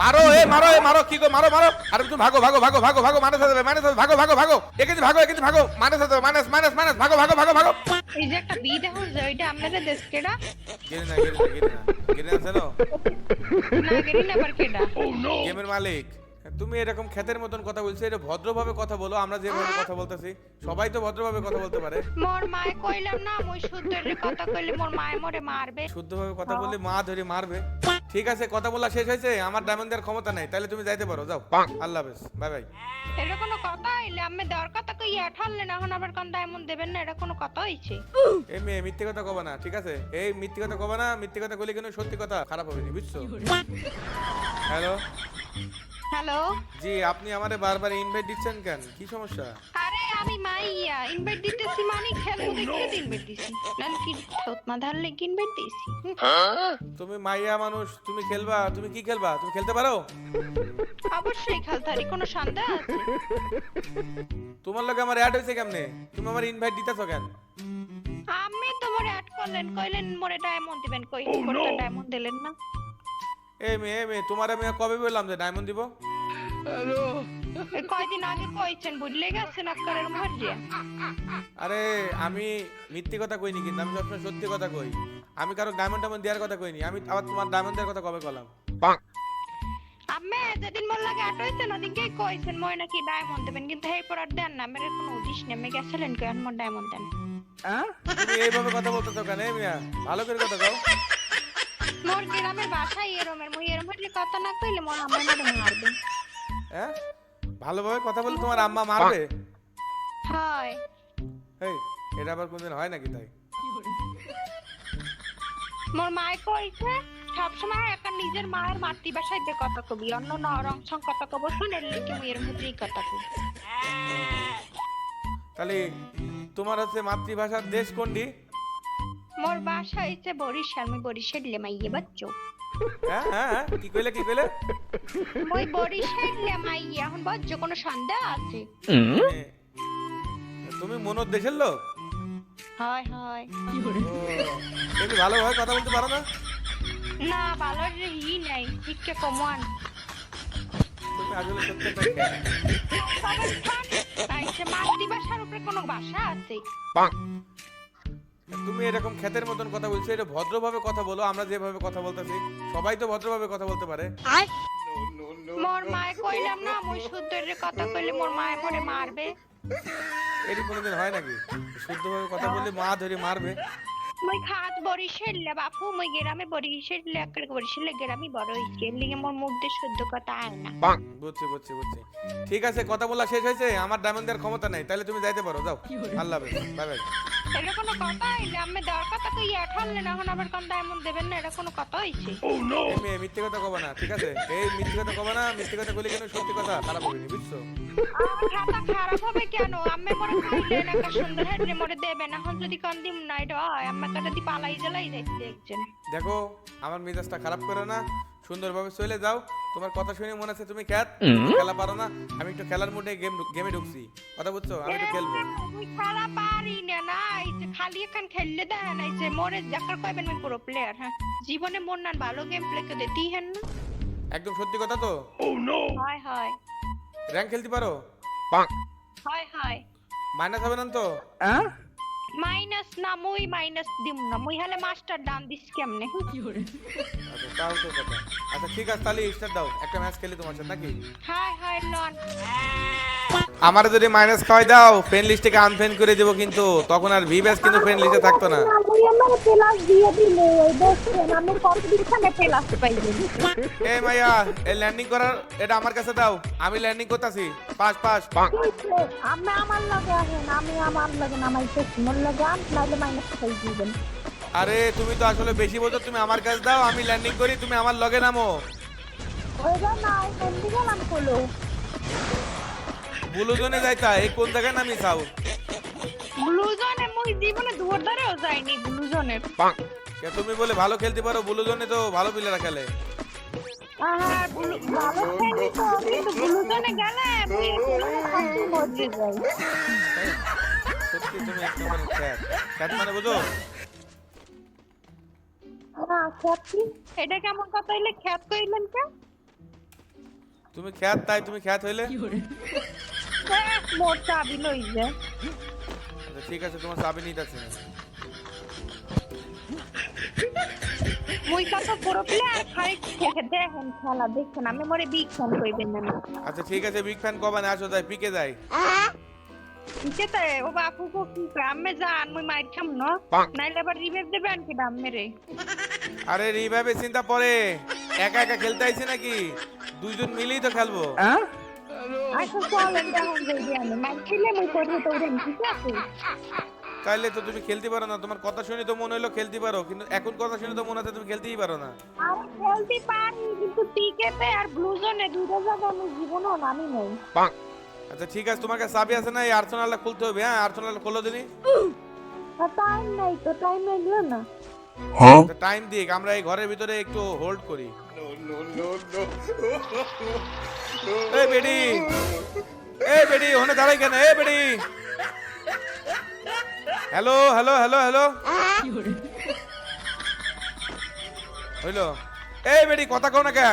মারো এ মারো এ মারো কি গো মারো মারো। আরে তুমি ভাগো ভাগো ভাগো ভাগো ভাগো মানে সাথে মানে সাথে ভাগো ভাগো ভাগো। এখানে ভাগো এখানে ভাগো মানে সাথে মানে মানে মাইনাস ভাগো ভাগো ভাগো ভাগো। এই যে একটা বি দেখো এইটা ওইটা আপনাদের দেশ কেডা গেরে না গেরে না গেরে না গেরে না না না গেরি না আবার কেডা গেমের মালিক। তুমি এরকম ক্ষেতের মতন কথা বলছো এটা ভদ্রভাবে কথা বলো আমরা যেভাবে কথা বলতেছি সবাই তো ভদ্রভাবে কথা বলতে পারে। মোর মায়ে কইলাম না মই শুদ্ধ কথা কইলে মোর মায়ে মোরে মারবে। শুদ্ধভাবে কথা বললে মা ধরে মারবে। ঠিক আছে কথা বলা শেষ হয়েছে আমার ডায়মন্ড দেওয়ার ক্ষমতা নাই তাহলে তুমি যাইতে পারো যাও। আল্লাহ হাফেজ বাই বাই এটা কোনো কথা হইলে আমি দেওয়ার কথা কই ঠাললে না এখন আবার কোন ডায়মন্ড দেবেন না এটা কোনো কথা হইছে? এই মেয়ে মিথ্যে কথা কবা না ঠিক আছে? এই মিথ্যে কথা কবা না মিথ্যে কথা কইলে কিন্তু সত্যি কথা খারাপ হবে নি, বুঝছ? Hello hello? জি আপনি আমারে বারবার ইনভাইট দিচ্ছেন কেন? কি সমস্যা? আরে আমি মাইয়া। ইনভাইট দিতেছি মানে খেলব দেখে ইনভাইট দিছি? না কি ঠোঁট মাথার লেগে ইনভাইট দিছি তুমি মাইয়া মানুষ তুমি খেলবা তুমি কি খেলবা? তুমি খেলতে পারো? অবশ্যই খেলতারি কোনো সন্দেহ আছে? তোমার লগে আমার অ্যাড হয়েছে কেমনে? তুমি আমার ইনভাইট দিতেছো কেন? আমি তোমার অ্যাড করলেন কইলেন মোরে ডায়মন্ড দিবেন কই ডায়মন্ড দিলেন না? এই মেয়ে মেয়ে তোমার আমি কবে বললাম যে ডায়মন্ড দিব? এই কয়দিন আগে কইছেন বুঝলে গেছেন আকারের আরে আমি মিথ্যে কথা কইনি কিন্তু আমি সবসময় সত্যি কথা কই। আমি কারও ডায়মন্ড টাইমন্ড দেওয়ার কথা কইনি আমি আবার তোমার ডায়মন্ড দেওয়ার কথা কবে কলাম আম্মে যেদিন মোর লাগে হইছেন ওদিনকে কইছেন মই নাকি ডায়মন্ড দেবেন কিন্তু এই পর আর দেন না মেরে কোনো উদিস নেই আমি গেছিলেন কেন মোর ডায়মন্ড দেন। তুমি এইভাবে কথা বলতেছো কেন মিয়া? ভালো করে কথা কও। মোর গ্রামের বাসায় এরমের মই এরম হইলে কথা না কইলে মোর আম্মা মোরে মারবে। হ্যাঁ ভালোভাবে কথা বলে তোমার আম্মা মারবে? হয়। এই এটা আবার কোনদিন হয় নাকি তাই? মোর মায় কইছে সবসময় একটা নিজের মায়ের মাতৃভাষায় দিয়ে কথা কবি অন্য রং সং কথা কব শুনে লিখে মুই এর মধ্যেই কথা কবি তাহলে তোমার হচ্ছে মাতৃভাষার দেশ কোনটি? মোর বাসা হইছে বরিশাল মুই বরিশাল মাইয়ে বাচ্চো। হ্যাঁ হ্যাঁ হ্যাঁ, কি কইলে কি কইলে? মুই বরিশাল মাইয়ে এখন বাচ্চো কোনো সন্দেহ আছে? মানে, তুমি মনোর দেশের লোক? হয় হয়। তুমি ভালোভাবে কথা বলতে পারো না? না ভালো ই নাই ঠিককে কমান তুমি আসলে সত্যি একটা খ্যাত। মাতৃভাষার উপরে কোনো ভাষা আছে? তুমি এরকম ক্ষেতের মতন কথা বলছো এটা ভদ্রভাবে কথা বলো আমরা যেভাবে কথা বলতেছি সবাই তো ভদ্রভাবে কথা বলতে পারে। মোর মায়ে কইলাম না মুই শুদ্ধ কথা কইলে মোর মায়ে পরে মারবে। এরকম কোনোদিন হয় নাকি? শুদ্ধভাবে কথা বললে মা ধরে মারবে। মুই খাত বরিশাল বাপু মুই গ্রামে বরিশাল একের বরিশাল গ্রামে বড় হইছে এর লিগে মোর মুখ দিয়ে শুদ্ধ কথা আয় না। বুঝছি বুঝছি বুঝছি। ঠিক আছে কথা বলা শেষ হয়েছে আমার ডায়মন্ড দেওয়ার ক্ষমতা নাই। তাহলে তুমি যাইতে পারো যাও। আল্লাহ হাফেজ বাই বাই এটা কোনো কথা হইলে আমি দেওয়ার কথা কই ঠাললে না এখন আবার কোন ডায়মন্ড দেবেন না এটা কোনো কথা হইছে? এই মেয়ে মিথ্যে কথা কবা না ঠিক আছে? এই মিথ্যে কথা কবা না মিথ্যে কথা বলে কেন সত্যি কথা? খারাপ হবে নি, বুঝছ? খাতা খারাপ হবে কেন? আমি মরে খাইলেন একটা সুন্দর হেডরে মরে দেবেন এখন যদি কোন দিন নাই হয় আমি কাটা দি পালাই জ্বালাই যাইতে দেখছেন। দেখো আমার মেজাজটা খারাপ করে না। সুন্দরভাবে চলে যাও। তোমার কথা শুনে মনে আছে তুমি খ্যাত? খেলা পারো না? আমি একটু খেলার মুডে গেম গেমে ঢুকছি। কথা বুঝছ? আমি একটু খেলব। মুই খেলা পারি না না। এই যে খালি এখন খেললে দেয় না এই যে মরে যাকার কইবেন আমি পুরো প্লেয়ার হ্যাঁ? জীবনে মন না ভালো গেম প্লে কে দিতেই হেন না? একদম সত্যি কথা তো? ও নো হয় হয়। র্যাঙ্ক খেলতে পারো? হয় হয়। মাইনাস হবে না তো? মাইনাস না মুই মাইনাস দিম না। মুই হলে মাস্টার দাম দিস কেমনে? আচ্ছা তাও তো কথা। আচ্ছা ঠিক আছে তাহলে দাও। একটা ম্যাচ খেলি তোমার সাথে নাকি? হাই হাই লন। আমার যদি মাইনাস খাওয়াই দাও ফ্রেন্ড লিস্টকে আনফ্রেন্ড করে দেবো কিন্তু তখন আর ভি ব্যাস কিন্তু ফ্রেন্ড লিস্টে থাকতো না। আমি আমার প্লাস দিয়ে দিলে ওই আমি কতদিন প্লাস পাইছি এই মাইয়া এই ল্যান্ডিং করার এটা আমার কাছে দাও। আমি ল্যান্ডিং করতেছি। Pass pass. আমি আমার লগে আছেন আমি আমার লগে নামাইতেছি। মোর লগে আন নাইলে মাইনাস খাই দিবেন আরে তুমি তো আসলে বেশি বোঝো তুমি আমার কাছে দাও আমি ল্যান্ডিং করি তুমি আমার লগে নামো। ওইটা নাই বন্ধু গেলাম কলো বুলু জোনে যাইতা এই কোন জায়গায় নামি চাও ব্লু জোনে মুই জীবনে দূর ধরেও যাইনি ব্লু জোনে কে তুমি বলে ভালো খেলতে পারো বুলু জোনে তো ভালো প্লেয়াররা খেলে। হ্যাঁ ব্লু ভালো খেলি তো কিন্তু ব্লু জোনে গেলে মুই সত্যি মরে যাই। তুমি এক নম্বর খ্যাত। খ্যাত মানে বুঝো? এটা কেমন কথা হইলে খ্যাত কইলেন কে? তুমি খ্যাত তাই তুমি খ্যাত হইলে? হ্যাঁ, মোর চাবি লই যে। আচ্ছা, ঠিক আছে তোমার চাবি মুই পুরো প্লেয়ার দেখেন খেলা দেখছেন আমি মরে বিগ ফ্যান কইবেন না। আচ্ছা ঠিক আছে বিগ ফ্যান কবা না আসো যাই পিকে যাই। ঠিক আছে ও বাপু কো কি কয় জান মুই মাইর খাম না নাইলে আবার রিভাইভ দেবেন কি দাম মেরে আরে রিভাইভে চিন্তা পরে একা একা খেলতে আইছি নাকি দুইজন মিলেই তো খেলব আচ্ছা চলেন দেখুন যদি আমি মাইর খেলে মুই করব তো উড়েন ঠিক আছে তাইলে তো তুমি খেলতে পারো না তোমার কথা শুনে তো মনে হলো খেলতে পারো কিন্তু এখন কথা শুনে তো মনে হচ্ছে তুমি খেলতেই পারো না আমি খেলতে পারি কিন্তু আর ব্লু জোনে দুটো জায়গা আমি জীবনও নামি নেই আচ্ছা ঠিক আছে তোমার কাছে চাবি আছে না? এই আর্সেনালটা খুলতে হবে হ্যাঁ? আর্সেনাল খোলো দিনি টাইম নাই তো টাইম লাগল না। হ্যাঁ? টাইম দিক আমরা এই ঘরের ভিতরে একটু হোল্ড করি। এই বেডি এই বেডি ওখানে দাঁড়াই কেন? এই বেডি হ্যালো হ্যালো হ্যালো হ্যালো হইল। এই বেডি কথা কও না কে?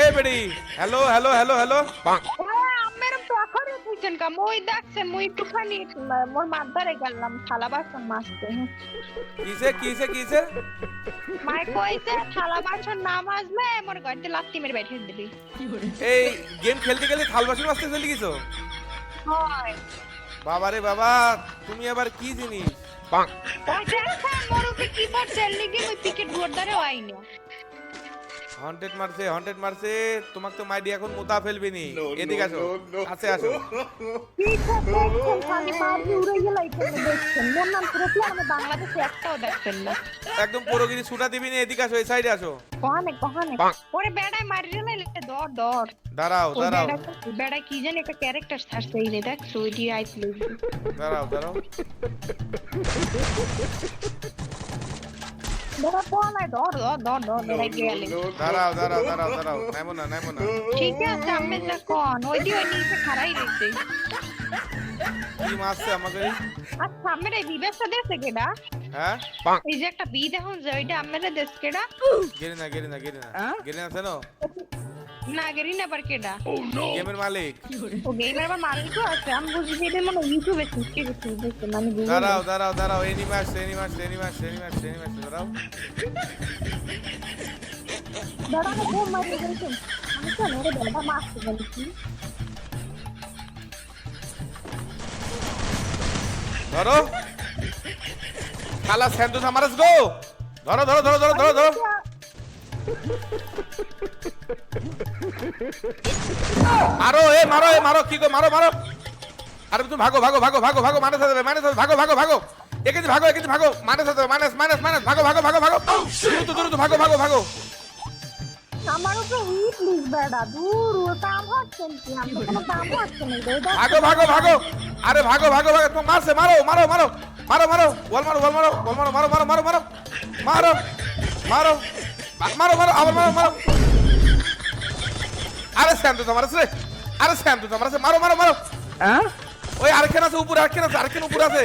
এই বেডি হ্যালো হ্যালো হ্যালো হ্যালো। আমের তখন বুঝছেন কা মই দেখছে মই একটুখানি মোর মাদারে গেলাম থালা বাসন মাজতে। কিসে কিসে কিসে? মাই কইছে থালা বাসন না মাজলে মোর গড়তে লাত্তি মেরে বাইঠে দিবি। এই গেম খেলতে খেলতে থাল বাসন মাছতে চলে গেছো? হয়। বাবা রে বাবা তুমি আবার কি জিনিস? ওই দেখছেন মোর উপরে কি করছে লিগে মই পিকেট বোর্ড ধরে আই হন্টেড মারছে হন্টেড মারছে তোমাকে তো মাইডি এখন মোতা ফেলবি নি এদিকে আসো আছে আসো। কি দেখছেন খালি মারি উড়ে গেল এখানে দেখছেন। মোর নাম পুরো কি আমি বাংলাদেশে একটাও দেখছেন না। একদম পুরোগিরি ছুটা দিবি নি এদিকে আসো এই সাইডে আসো। কহানে কহানে। ওরে বেড়ায় মারি গেলে দর দর। দাঁড়াও দাঁড়াও। বেড়া কি জানি একটা ক্যারেক্টার ছাড়ছে এই রে দেখ সুইডি আইছিল দাঁড়াও দাঁড়াও। বেড়া পড়ায় ধর ধর ধর দর বেড়ায় গেলে দাঁড়াও দাঁড়াও দাঁড়াও দাঁড়াও নাইমো না নাইমো না। ঠিক আছে আমি যা কোন ওই দি ওই নিচে খাড়াই রয়েছে কি মারছে আমাকে আর সামনে এই বিবেকটা দেখছে কেডা হ্যাঁ? এই যে একটা বি দেখুন যে ওইটা আমার দেশ কেডা গেরি না গেরি না গেরি না গেরি না চেনো না গেরি আবার কেডা গেমের মালিক। ও গেমের আবার মালিকও আছে আমি বুঝি এটা মনে ইউটিউবে সৃষ্টি করছে দেখছে গুগল দাঁড়াও দাঁড়াও দাঁড়াও এনিমি আসছে এনিমি আসছে এনিমি আসছে এনিমি আসছে এনিমি আসছে দাঁড়াও। দাঁড়ানো বোম মারিয়ে গেছে আমি কেন ওরে বেড়া মারতে বলছি ধরো। খালা স্যান্ডো সামারাস গো ধরো ধরো ধরো ধরো ধরো ধরো। মারো এ মারো এ মারো কি গো মারো মারো আরে তুমি ভাগো ভাগো ভাগো ভাগো ভাগো মাইনাস হবে মাইনাস হবে ভাগো ভাগো ভাগো একেজি ভাগো একেজি ভাগো মাইনাস হবে মাইনাস মাইনাস মাইনাস ভাগো ভাগো ভাগো ভাগো দ্রুত দ্রুত ভাগো ভাগো ভাগো আমার উপরে উই প্লিজ বেড়া দূর ও কাম হচ্ছে কি আমি তো কোনো কাম হচ্ছে না ভাগো ভাগো ভাগো আরে ভাগো ভাগো ভাগো তোমার মারছে মারো মারো মারো মারো মারো বল মারো বল মারো বল মারো মারো মারো মারো মারো মারো মারো মারো মারো আবার মারো মারো। আরে স্যাম তো তোমার আছে আরে স্যাম তো তোমার আছে। মারো মারো মারো। হ্যাঁ? ওই আরেকখান আছে উপরে আরেকখান আছে আরেকখান উপরে আছে।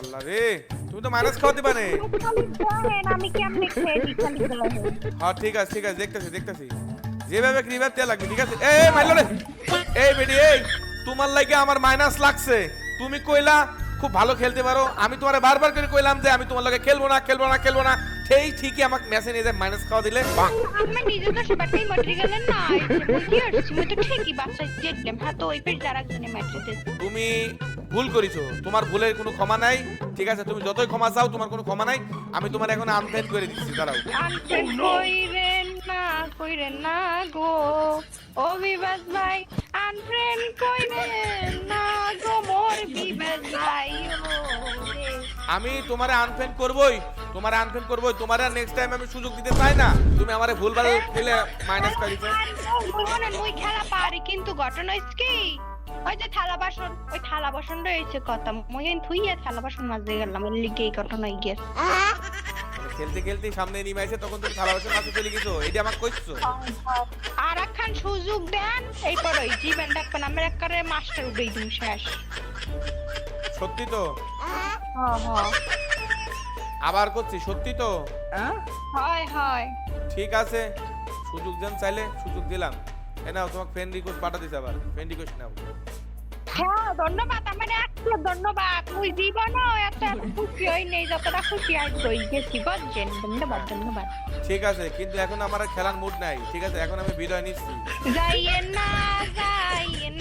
আল্লাহ রে তুমি তো মাইনাস খাওয়াতে পারে হ্যাঁ ঠিক আছে ঠিক আছে দেখতেছি দেখতেছি। যেভাবে রিভাইভ দেওয়া লাগবে ঠিক আছে। এই মাইলো রে। এই বেডি এই তোমার লাগে আমার মাইনাস লাগছে। তুমি কইলা খুব ভালো খেলতে পারো। আমি তোমারে বারবার করে কইলাম যে আমি তোমার লগে খেলব না খেলব না খেলব না। সেই ঠিকই আমাকে ম্যাচে নিয়ে যায় মাইনাস খাওয়া দিলে। আমি নিজে তো সেবারটাই মাটি গেলেন না এই যে বুঝি আসছি মুই তো ঠিকই বাচ্চা জিতলাম হ্যাঁ তো ওই পেট যারা জন্য মাটি তুমি ভুল করেছ। তোমার ভুলের কোনো ক্ষমা নাই। ঠিক আছে তুমি যতই ক্ষমা চাও তোমার কোনো ক্ষমা নাই। আমি তোমার এখন আনফ্রেন্ড করে দিচ্ছি দাঁড়াও। আনফ্রেন্ড কইরেন না কইরেন না গো। ও বিবাস ভাই আনফ্রেন্ড কইরেন না। আমি তোমারে আনফ্রেন্ড করবই তোমারে আনফ্রেন্ড করবই তোমারে নেক্সট টাইম আমি সুযোগ দিতে চাই না। তুমি আমারে ভুলভাল খেলে মাইনাস করে দিছো মুই খেলা পারি কিন্তু ঘটনা হইছে কি ওই যে থালা বাসন ওই থালা বাসন রয়েছে কথা মুই থুইয়া থালা বাসন মাজতে গেলাম এর লিগে এই ঘটনা মানে খেলতে খেলতে সামনে নিয়ে আসে তখন তুমি থালা বাসন মাছে চলে গেছো। এটা আমাকে কইছো? আর একখান সুযোগ দেন এরপর ওই জীবন ডাকবেন আমরা একবারে মাস্টার উঠেই দিন শেষ। সত্যি তো? হ হ আবার করছি সত্যি তো? হয়? হয় ঠিক আছে সুযোগ দেন চাইলে সুযোগ দিলাম। এ নাও তোমাকে ফ্রেন্ড রিকোয়েস্ট পাঠা দিতে আবার ফ্রেন্ড রিকোয়েস্ট নাও। হ্যাঁ ধন্যবাদ আমার একটু ধন্যবাদ। মুই জীবনও এত খুশি হই নেই যতটা খুশি আজ হই গেছি বুঝছেন ধন্যবাদ ধন্যবাদ। ঠিক আছে কিন্তু এখন আমার খেলার মুড নাই ঠিক আছে? এখন আমি বিদায় নিচ্ছি। যাইয়েন না যাইয়েন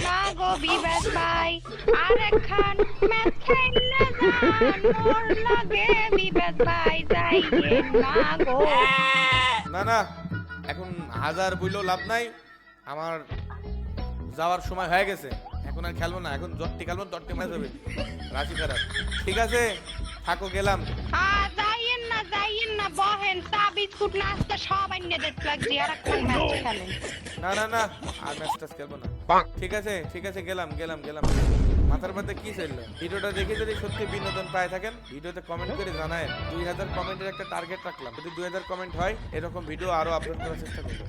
আর ম্যাচ খেললে যান মোর লাগে বিবেক ভাই যাইয়েন না গো না না এখন হাজার লাভ নাই আমার যাওয়ার সময় হয়ে গেছে এখন আর খেলব না এখন জটটি খেলব জটটি ম্যাচ হবে রাশি খারাপ ঠিক আছে থাকো গেলাম। যাইয়েন না যাইয়েন না বহেন চা বিস্কুট নাস্তা সব আইনে দেখ লাগছে আর ম্যাচ খেলেন। না না না আর ম্যাচ খেলব না। ঠিক আছে ঠিক আছে, গেলাম গেলাম গেলাম। মাথার মধ্যে কি ছিল ভিডিওটা দেখে যদি সত্যি বিনোদন পায় থাকেন, ভিডিওতে কমেন্ট করে জানায় দুই হাজার কমেন্টের একটা টার্গেট রাখলাম। যদি দুই হাজার কমেন্ট হয়, এরকম ভিডিও আরও আপলোড করার চেষ্টা করব।